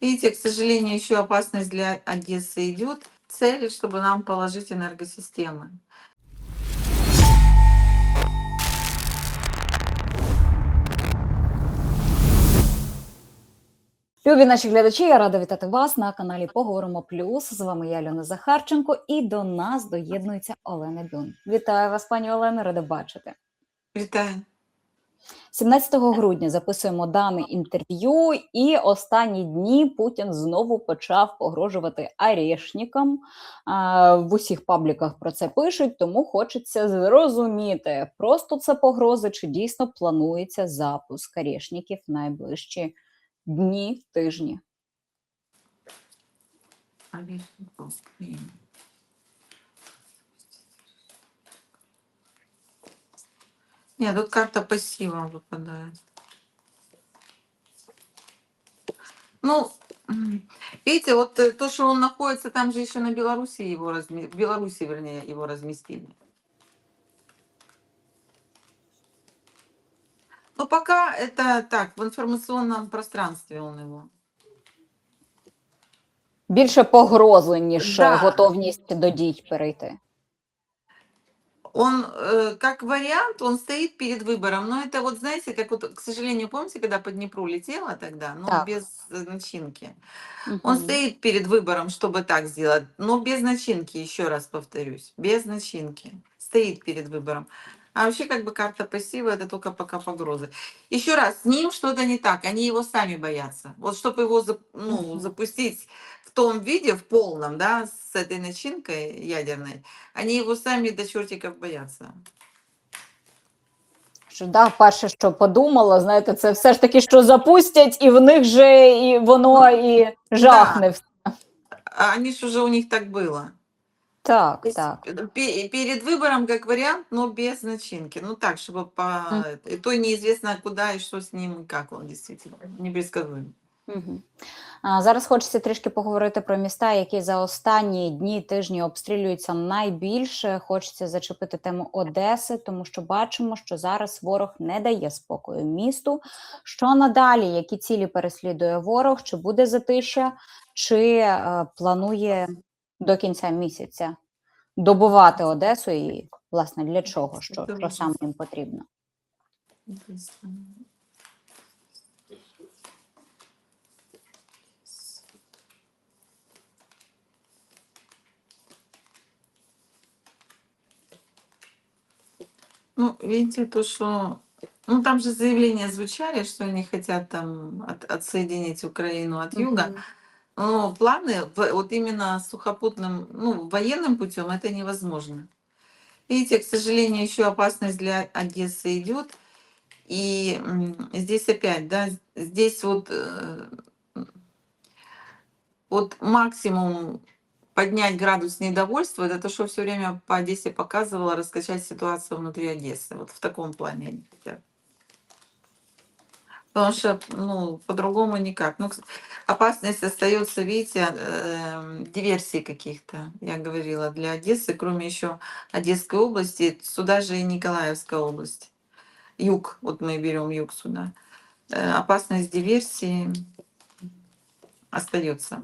Видите, к сожалению, еще опасность для Одессы идет. Цель, чтобы нам положить энергосистемы. Любі наші глядачі, я рада вітати вас на каналі Поговоримо Плюс. З вами я Альона Захарченко, і до нас доєднується Олена Дюн. Вітаю вас, пані Олено, рада бачити. Витаю. 17 грудня записуємо дане інтерв'ю, і останні дні Путін знову почав погрожувати арешникам. В усіх пабліках про це пишуть, тому хочеться зрозуміти, просто це погрози, чи дійсно планується запуск арешників в найближчі дні, тижні. Орешников, Нет, тут карта пассива выпадает. Ну, м, видите, вот э, то, что он находится, там же еще на Беларуси его разме... в Беларуси, вернее, его разместили. Но пока это так, в информационном пространстве он его. Більше погрози, ніж Да. е, готовність до дій перейти. Он, э, как вариант, он стоит перед выбором. Но это вот, знаете, как вот, к сожалению, помните, когда по Днепру летела тогда, ну, Так. без э, начинки. Он Мгм. стоит перед выбором, чтобы так сделать, но без начинки, еще раз повторюсь, без начинки. Стоит перед выбором. А вообще как бы карта пассива это только пока погрозы. Еще раз, с ним что-то не так, они его сами боятся. Вот чтобы его ну, запустить том виде, в полном, да, с этой начинкой ядерной, они его сами до чертиков боятся. Що да, перше, що подумала, знаєте, це все ж таки, що запустять, і в них же і воно і жахне. все. А они ж уже у них так было. Так, То есть, так. э, пе- Перед выбором как вариант, но без начинки. Ну так, чтобы по... Мгм. И то неизвестно куда и что с ним, и как он действительно. Непредсказуем. А, зараз хочеться трішки поговорити про міста, які за останні дні тижні обстрілюються найбільше. Хочеться зачепити тему Одеси, тому що бачимо, що зараз ворог не дає спокою місту. Що надалі, які цілі переслідує ворог? Чи буде затища, чи е, планує до кінця місяця добувати Одесу? І власне для чого? Що, що саме їм потрібно? Ну, видите, то, что... Ну, там же заявления звучали, что они хотят там от- отсоединить Украину от юга. Мгм. Но планы в- вот именно сухопутным, ну, военным путем это невозможно. Видите, к сожалению, еще опасность для Одессы идет. И м, здесь опять, да, здесь вот, э, вот максимум поднять градус недовольства, это то, что все время по Одессе показывало, раскачать ситуацию внутри Одессы. Вот в таком плане хотят. Потому что, ну, по-другому никак. Ну, опасность остается, видите, эм, диверсий каких-то, я говорила, для Одессы, кроме еще Одесской области, сюда же и Николаевская область. Юг, вот мы берем юг сюда. Э, Опасность диверсии остается.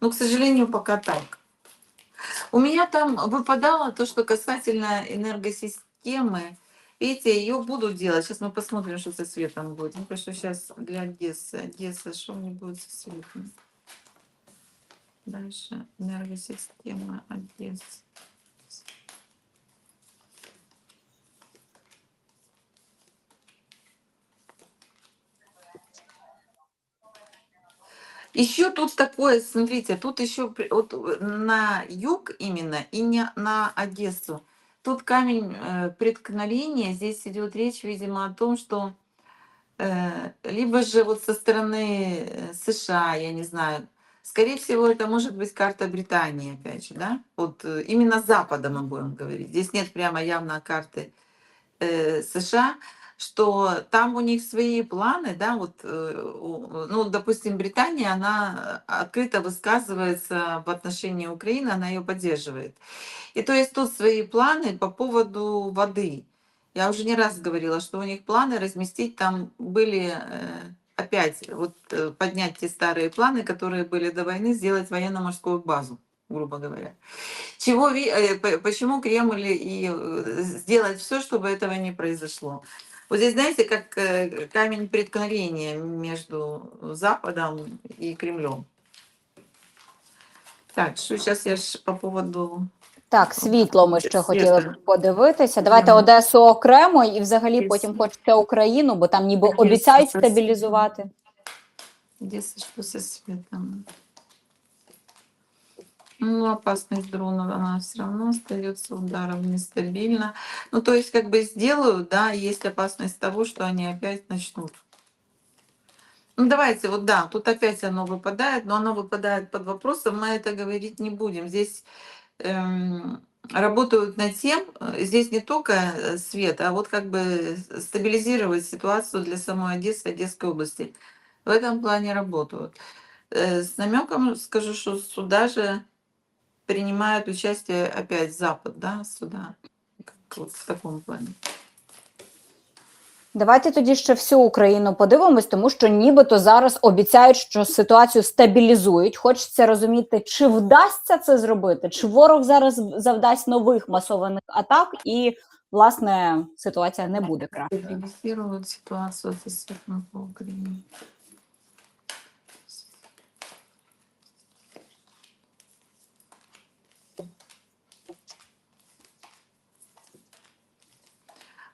Но, к сожалению, пока так. У меня там выпадало то, что касательно энергосистемы. Видите, ее будут делать. Сейчас мы посмотрим, что со светом будет. Ну, потому что сейчас для Одессы. Одесса, что у них будет со светом? Дальше. Энергосистема Одессы. Еще тут такое, смотрите, тут еще вот э, на юг именно и не на Одессу. Тут камень э, преткновения. Здесь идет речь, видимо, о том, что э, либо же вот со стороны э, США, я не знаю, скорее всего, это может быть карта Британии, опять же, да? Вот э, именно Запада мы будем говорить. Здесь нет прямо явно карты э, США, что там у них свои планы, да, вот, э, ну, допустим, Британия, она открыто высказывается в отношении Украины, она ее поддерживает. И то есть тут свои планы по поводу воды. Я уже не раз говорила, что у них планы разместить там были э, опять вот э, поднять те старые планы, которые были до войны, сделать военно-морскую базу, грубо говоря. Чего, э, почему Кремль и э, сделать все, чтобы этого не произошло? Вот здесь, знаете, как э, камень преткновения между Западом и Кремлем. Так, что сейчас я ж по поводу... Так, світло ми ще хотіли б подивитися. Давайте Одесу окремо і взагалі потім хочеться Україну, бо там ніби обіцяють стабілізувати. Где со- что со Ну, опасность дрона, она все равно остается ударом нестабильно. Ну, то есть, как бы сделают, да, есть опасность того, что они опять начнут. Ну, давайте, вот да, тут опять оно выпадает, но оно выпадает под вопросом, мы это говорить не будем. Здесь эм, работают над тем, э, здесь не только э, свет, а вот как бы стабилизировать ситуацию для самой Одессы, Одесской области. В этом плане работают. Э, С намеком скажу, что сюда же принимает участие опять Запад, да, сюда, как вот в таком плане. Давайте тоді ще всю Україну подивимось, тому що нібито зараз обіцяють, що ситуацію стабілізують. Хочеться розуміти, чи вдасться це зробити, чи ворог зараз завдасть нових масованих атак, і власне ситуація не буде краще. Со светом по Украине.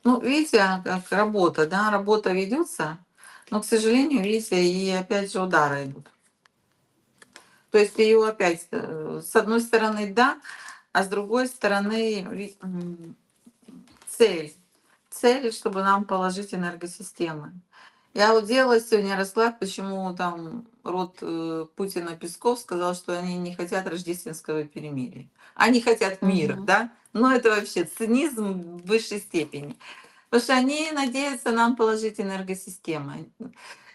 Ну, видите, а, как работа, да, работа ведется, но, к сожалению, видите, и опять же удары идут. То есть ее опять, э, с одной стороны, да, а с другой стороны, цель. Цель, чтобы нам положить энергосистемы. Я вот делала сегодня расклад, почему там род э, Путина Песков сказал, что они не хотят рождественского перемирия. Они хотят мира, Мгм. да? Но это вообще цинизм в высшей степени. Потому что они надеются нам положить энергосистемы.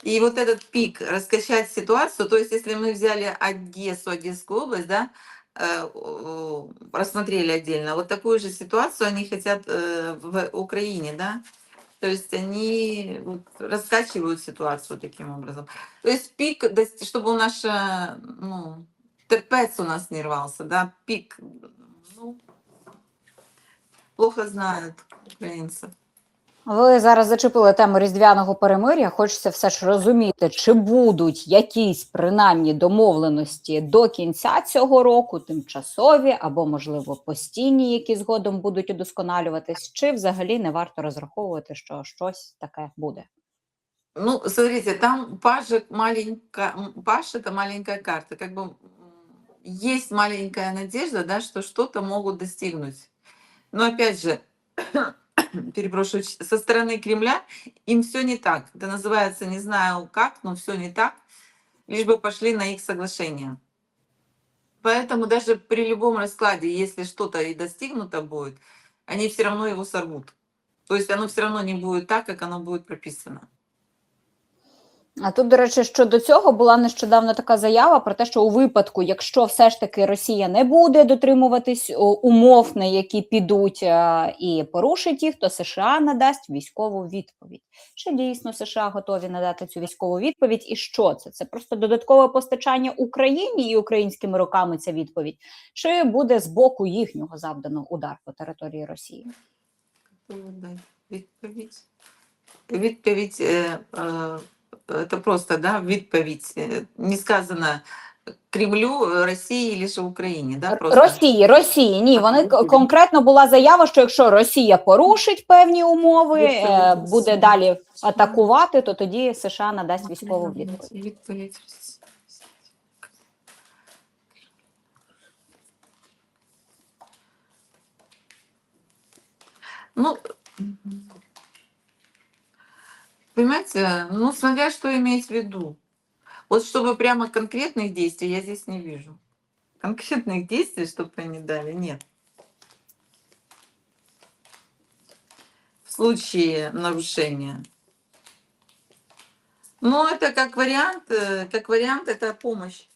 И вот этот пик, раскачать ситуацию, то есть если мы взяли Одессу, Одесскую область, да, э, рассмотрели отдельно, вот такую же ситуацию они хотят э, в Украине, да, то есть они вот раскачивают ситуацию таким образом. То есть пик, чтобы у нас, э, ну, терпец у нас не рвался, да, пик, ну, плохо знают украинцев. Ви зараз зачепили тему різдвяного перемир'я. Хочеться все ж розуміти, чи будуть якісь принаймні домовленості до кінця цього року, тимчасові або, можливо, постійні, які згодом будуть удосконалюватись, чи взагалі не варто розраховувати, що щось таке буде. Ну, смотрите, там пажик маленькая, м, паш это маленькая карта. Как бы есть маленькая надежда, да, что что-то могут достигнуть. Но опять же, перепрошую, ч- со стороны Кремля им все не так. Это называется, не знаю как, но все не так, лишь бы пошли на их соглашение. Поэтому даже при любом раскладе, если что-то и достигнуто будет, они все равно его сорвут. То есть оно все равно не будет так, как оно будет прописано. А тут, до речі, щодо цього була нещодавно така заява про те, що у випадку, якщо все ж таки Росія не буде дотримуватись умов, на які підуть е, і порушить їх, то США надасть військову відповідь. Чи дійсно США готові надати цю військову відповідь? І що це? Це просто додаткове постачання Україні і українськими руками ця відповідь? Чи буде з боку їхнього завдано удар по території Росії? Відповідь. Відповідь е, е, це просто да, відповідь. Е, Не сказано Кремлю, е, Росії лише Україні. Да, просто. Росії, Росії, ні. Вони конкретно була заява, що якщо Росія порушить певні умови, е, буде далі атакувати, то тоді США надасть військову відповідь. Відповідь. Ну. Понимаете, ну, смотря что иметь в виду. Вот чтобы прямо конкретных действий я здесь не вижу. Конкретных действий, чтобы они дали, нет. В случае нарушения. Ну, это как вариант, э, как вариант, это помощь.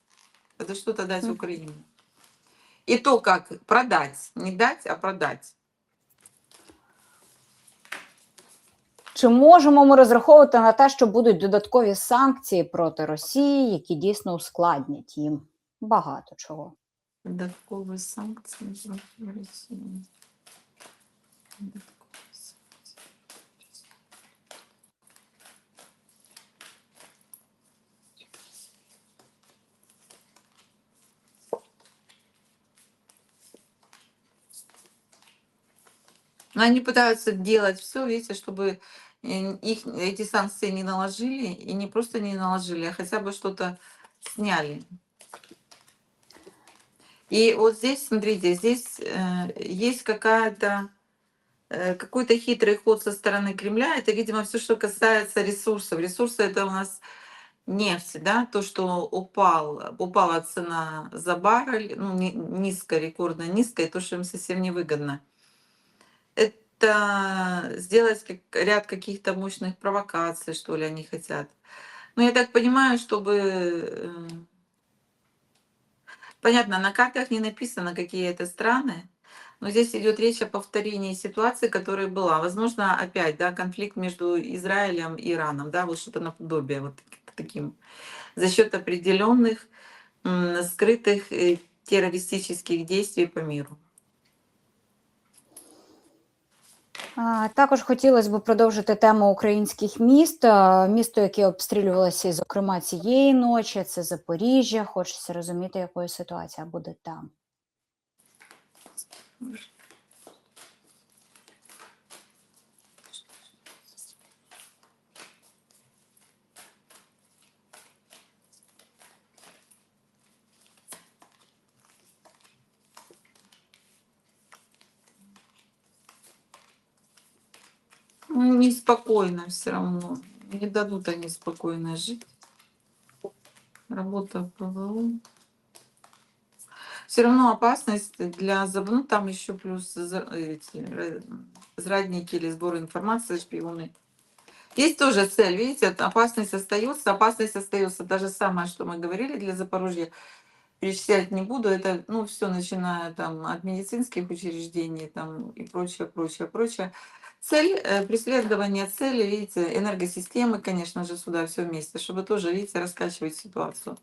Это что-то дать. Украине. И то, как продать. Не дать, а продать. Чи можемо ми розраховувати на те, що будуть додаткові санкції проти Росії, які дійсно ускладнять їм багато чого? Додаткові санкції проти России. Но они пытаются делать все, видите, чтобы их эти санкции не наложили, и не просто не наложили, а хотя бы что-то сняли. И вот здесь, смотрите, здесь э, есть какая-то э, какой-то хитрый ход со стороны Кремля. Это, видимо, все, что касается ресурсов. Ресурсы это у нас нефть, да, то, что упал, упала цена за баррель, ну, ни- низкая, рекордно низкая, то, что им совсем невыгодно. Сделать как- ряд каких-то мощных провокаций, что ли, они хотят. Но я так понимаю, чтобы э, Понятно, на картах не написано, какие это страны, но здесь идет речь о повторении ситуации, которая была. Возможно, опять, да, конфликт между Израилем и Ираном, да, вот что-то наподобие вот так- таким, за счет определенных скрытых э, террористических действий по миру. Також хотілося б продовжити тему українських міст. Місто, яке обстрілювалося, зокрема, цієї ночі, це Запоріжжя. Хочеться розуміти, якою ситуація буде там. Неспокойно все равно. Не дадут они спокойно жить. Работа ПВО. Все равно опасность для ну там еще плюс эти э, зрадники или сбор информации, шпионы. Есть тоже цель, видите, опасность остается, опасность остается. Та же самое, что мы говорили для Запорожья, перечислять не буду. Это, ну, все начиная там от медицинских учреждений там и прочее, прочее, прочее. Цель, э, преследование цели, видите, энергосистемы, конечно же, сюда все вместе, чтобы тоже, видите, раскачивать ситуацию.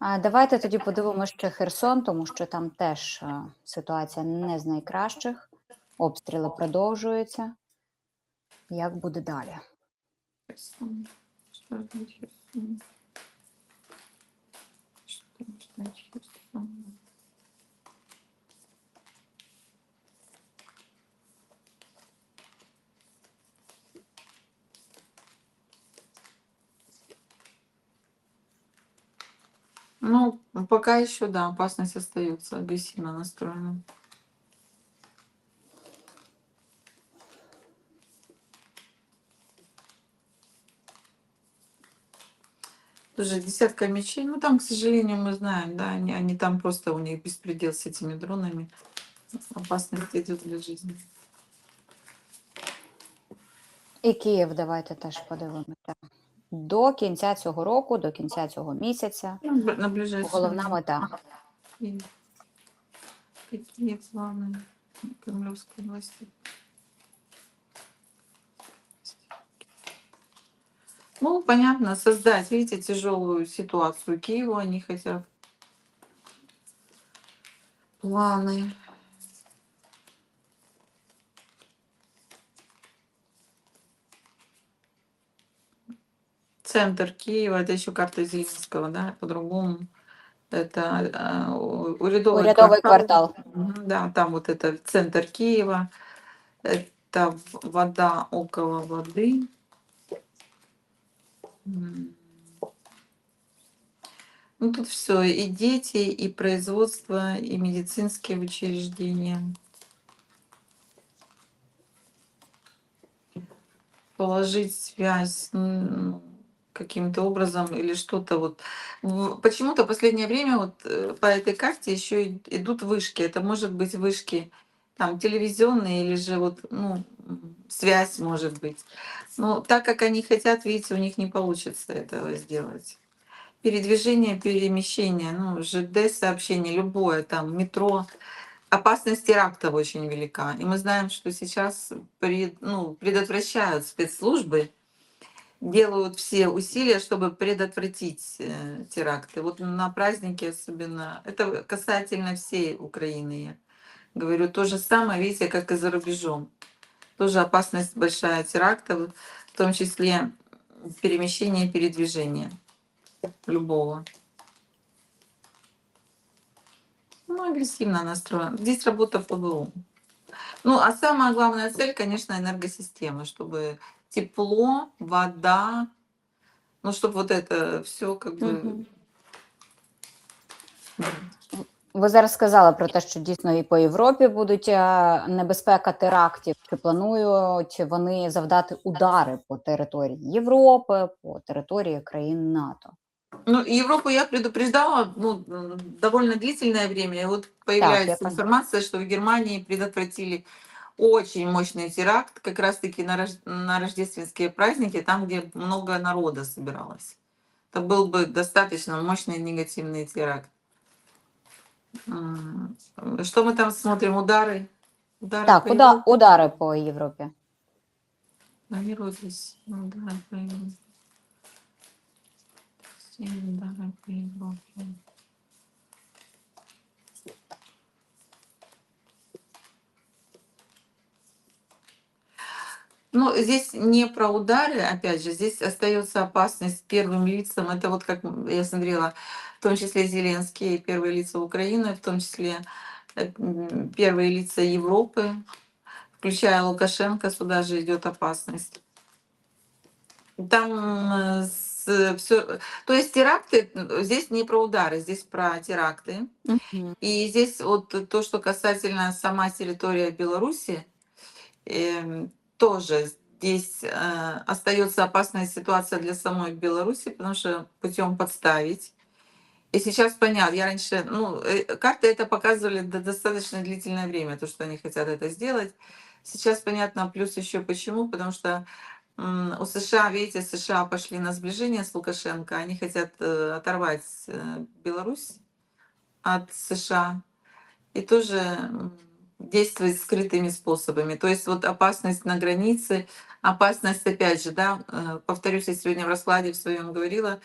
А, Давайте тоді подивимося ще Херсон, тому що там теж е, ситуація не з найкращих. Обстріли продовжуються. Як буде далі? Ну, пока еще, да, опасность остается агрессивно настроена. Тоже десятка мечей. Ну, там, к сожалению, мы знаем, да, они, они там просто у них беспредел с этими дронами. Опасность идет для жизни. І Київ, давайте теж подивимося. До кінця цього року, до кінця цього місяця. Ну, б- на ближайшее Головна мета. время. Какие планы кремлевской Ну, понятно, создать, видите, тяжелую ситуацию Киеву они хотят. Планы. Центр Киева, это еще карта Зеленского, да, по-другому. Это у- урядовый, Урядовий квартал. Мгм, Да, там вот это центр Киева, это вода около воды. Ну тут все, и дети, и производство, и медицинские учреждения. Положить связь ну, каким-то образом или что-то вот. Почему-то в последнее время вот э, по этой карте еще идут вышки. Это может быть вышки там телевизионные или же вот ну связь может быть. Но так как они хотят, видите, у них не получится этого сделать. Передвижение, перемещение, ну ЖД сообщение, любое там метро, опасность терактов очень велика. И мы знаем, что сейчас пред- ну, предотвращают спецслужбы, делают все усилия, чтобы предотвратить э, теракты. Вот на празднике особенно, это касательно всей Украины, говорю, то же самое, видите, как и за рубежом. Тоже опасность большая терактов, в том числе перемещение и передвижение любого. Ну, агрессивно настроен. Здесь работа ПВО. Ну, а самая главная цель, конечно, энергосистема, чтобы тепло, вода, ну, чтобы вот это все как бы... Мгм. Ви зараз сказали про те, що дійсно і по Європі будуть е, небезпека терактів. Чи планують вони завдати удари по території Європи, по території країн НАТО? Ну, Европу я предупреждала ну, м, довольно длительное время. И вот появляется поняла. информация, что в Германии предотвратили очень мощный теракт, как раз-таки на, рож- на рождественские праздники, там, где много народа собиралось. Это был бы достаточно мощный негативный теракт. Что мы там смотрим? Удары? Удары Так, по уда- Европе? удари по Європі. Планируйтесь. Удары по Европе. Все удары по Европе. Ну, здесь не про удары, опять же, здесь остается опасность первым лицам. Это вот как я смотрела, в том числе Зеленский, первые лица Украины, в том числе э, первые лица Европы, включая Лукашенко, сюда же идет опасность. Там все, то есть теракты, э, здесь не про удары, здесь про теракты. Мгм. И здесь вот то, что касательно сама территория Беларуси, эм, тоже здесь э, остается опасная ситуация для самой Беларуси, потому что путем подставить. И сейчас понятно, я раньше, ну, э, карты это показывали до- достаточно длительное время, то, что они хотят это сделать. Сейчас понятно, плюс еще почему, потому что у США, видите, США пошли на сближение с Лукашенко, они хотят э, оторвать э, Беларусь от США и тоже действовать скрытыми способами. То есть вот опасность на границе, опасность, опять же, да, повторюсь, я сегодня в раскладе в своем говорила,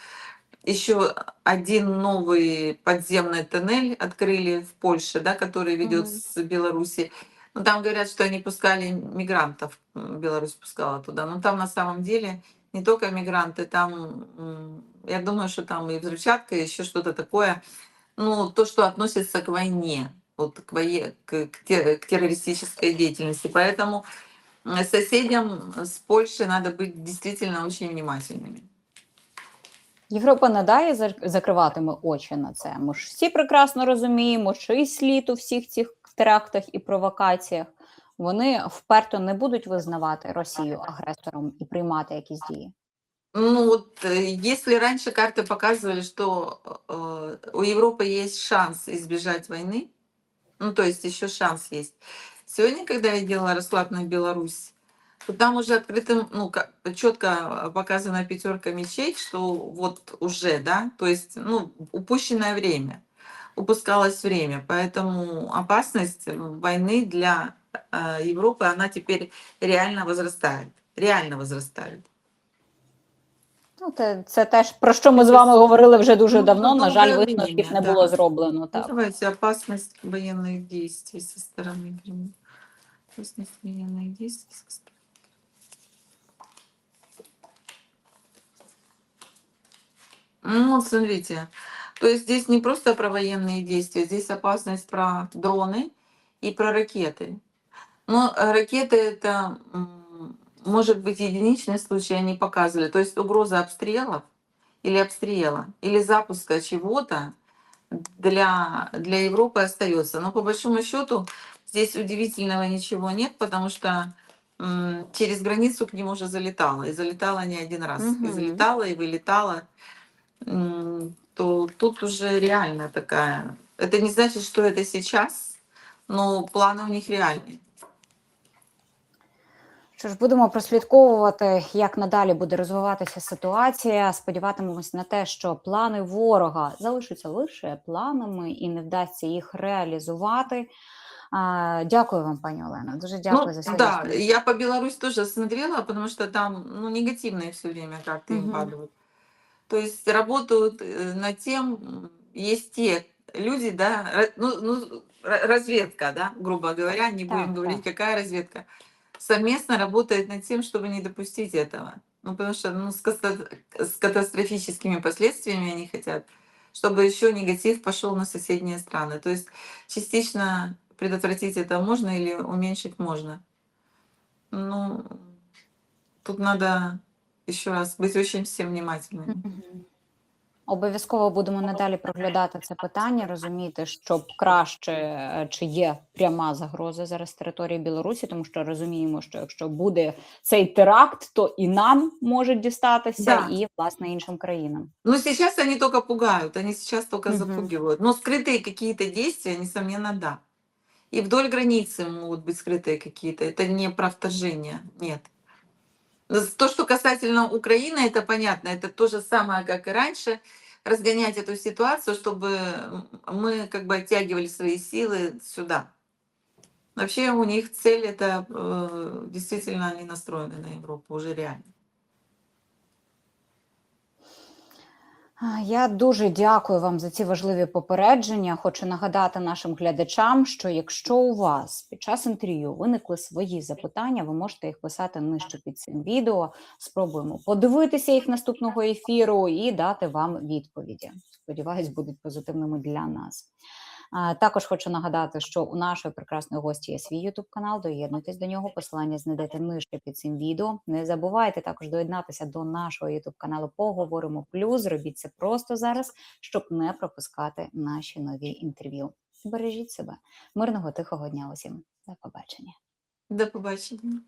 еще один новый подземный тоннель открыли в Польше, да, который ведет Мгм. с Беларуси. Ну, там говорят, что они пускали мигрантов, Беларусь пускала туда. Но там на самом деле не только мигранты, там, я думаю, что там и взрывчатка, и еще что-то такое. Ну, то, что относится к войне, вот к, вое- к, к те- к террористической деятельности. Поэтому соседям с Польшей надо быть действительно очень внимательными. Європа надалі зак- закриватиме очі на це. Ми ж всі прекрасно розуміємо, чий слід у всіх цих терактах і провокаціях. Вони вперто не будуть визнавати Росію агресором і приймати якісь дії. Ну вот, э, если раньше карты показывали, что э, у Европы есть шанс избежать войны, ну то есть еще шанс есть. Сегодня, когда я делала расклад на Беларусь, то там уже открытым, ну четко показана пятерка мечей, что вот уже, да, то есть, ну упущенное время, упускалось время, поэтому опасность войны для э, Европы, она теперь реально возрастает, реально возрастает. Ну, це, це теж про що ми з вами говорили вже дуже Ну, давно. На жаль, висновків не було зроблено. Ну, Так. Давайте опасность военных действий со стороны Кремля. Опасность военных действий со стороны. Ну, смотрите, то есть здесь не просто про военные действия, здесь опасность про дроны и про ракеты. Но э, ракеты это может быть единичный случай, они показывали. То есть угроза обстрелов или обстрела, или запуска чего-то для, для Европы остается. Но по большому счету здесь удивительного ничего нет, потому что через границу к ним уже залетало. И залетало не один раз. И Мгм. залетало, и вылетало. М, То тут уже реально такая. Это не значит, что это сейчас, но планы у них реальные. Що ж, будемо прослідковувати, як надалі буде розвиватися ситуація. Сподіватимемось на те, що плани ворога залишаться лише планами і не вдасться їх реалізувати. А, дякую вам, пані Олена. Дуже дякую Ну, за свою да, відповідь. я по Беларусь тоже смотрела, потому что там ну, негативные все время как-то им Мгм. То есть работают э, над тем, есть те люди, да, ну, ну, ра- разведка, да, грубо говоря, не будем Так, говорить, какая разведка, совместно работает над тем, чтобы не допустить этого. Ну, потому что ну, с, ката- с катастрофическими последствиями они хотят, чтобы еще негатив пошел на соседние страны. То есть частично предотвратить это можно или уменьшить можно. Ну, тут надо еще раз быть очень всем внимательными. Мгм. Обов'язково будемо надалі проглядати це питання, розуміти, щоб краще е, чи є пряма загроза зараз території Білорусі, тому що розуміємо, що якщо буде цей теракт, то і нам може дістатися, Да. і власне іншим країнам. Но сейчас они только пугают, они сейчас только Мгм. запугивают. Но скрытые какие-то действия, несомненно, да. И вдоль границы могут быть скрытые какие-то. Это не про вторжение, нет. То, что касательно Украины, это понятно. Это то же самое, как и раньше. Разгонять эту ситуацию, чтобы мы как бы оттягивали свои силы сюда. Вообще у них цель это э, действительно они настроены на Европу уже реально. Я дуже дякую вам за ці важливі попередження. Хочу нагадати нашим глядачам, що якщо у вас під час інтерв'ю виникли свої запитання, ви можете їх писати нижче під цим відео. Спробуємо подивитися їх наступного ефіру і дати вам відповіді. Сподіваюсь, будуть позитивними для нас. Також хочу нагадати, що у нашої прекрасної гості є свій youtube канал. Доєднуйтесь до нього. Посилання знайдете нижче під цим відео. Не забувайте також доєднатися до нашого youtube каналу. Поговоримо плюс. Робіть це просто зараз, щоб не пропускати наші нові інтерв'ю. Бережіть себе. Мирного тихого дня усім. До побачення. До побачення.